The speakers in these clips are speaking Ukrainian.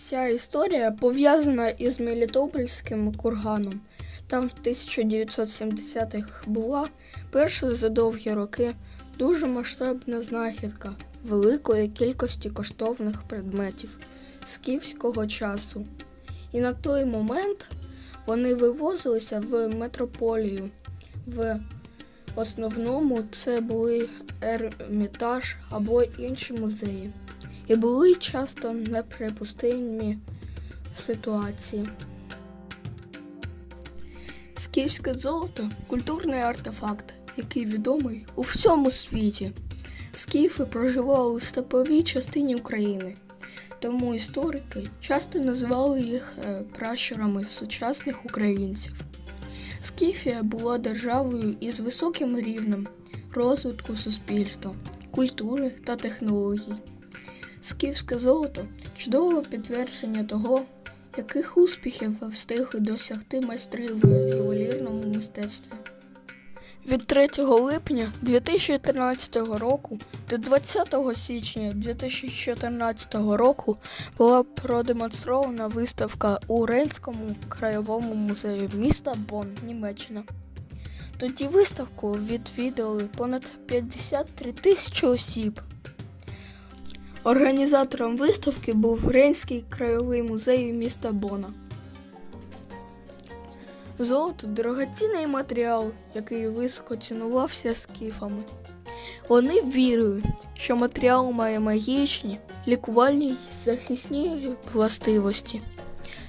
Ця історія пов'язана із Мелітопольським курганом. Там в 1970-х була перша за довгі роки дуже масштабна знахідка великої кількості коштовних предметів скіфського часу. І на той момент вони вивозилися в метрополію. В основному це були Ермітаж або інші музеї. І були часто неприпустимі ситуації. Скіфське золото культурний артефакт, який відомий у всьому світі. Скіфи проживали у степовій частині України, тому історики часто називали їх е, пращурами сучасних українців. Скіфія була державою із високим рівнем розвитку суспільства, культури та технологій. Скіфське золото чудове підтвердження того, яких успіхів встигли досягти майстри в ювелірному мистецтві. Від 3 липня 2013 року до 20 січня 2014 року була продемонстрована виставка у Рейнському краєвому музеї міста Бонн, Німеччина. Тоді виставку відвідали понад 53 тисячі осіб. Організатором виставки був Рейнський краєвий музей міста Бона. Золото дорогоцінний матеріал, який високо цінувався скіфами. Вони вірили, що матеріал має магічні, лікувальні й захисні властивості,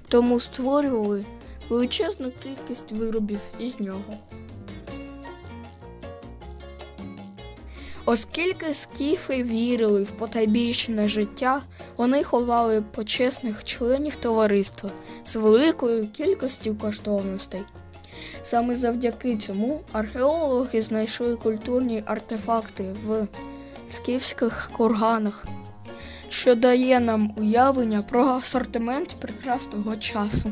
тому створювали величезну кількість виробів із нього. Оскільки скіфи вірили в потайбічне життя, вони ховали почесних членів товариства з великою кількістю коштовностей. Саме завдяки цьому археологи знайшли культурні артефакти в скіфських курганах, що дає нам уявлення про асортимент прекрасного часу.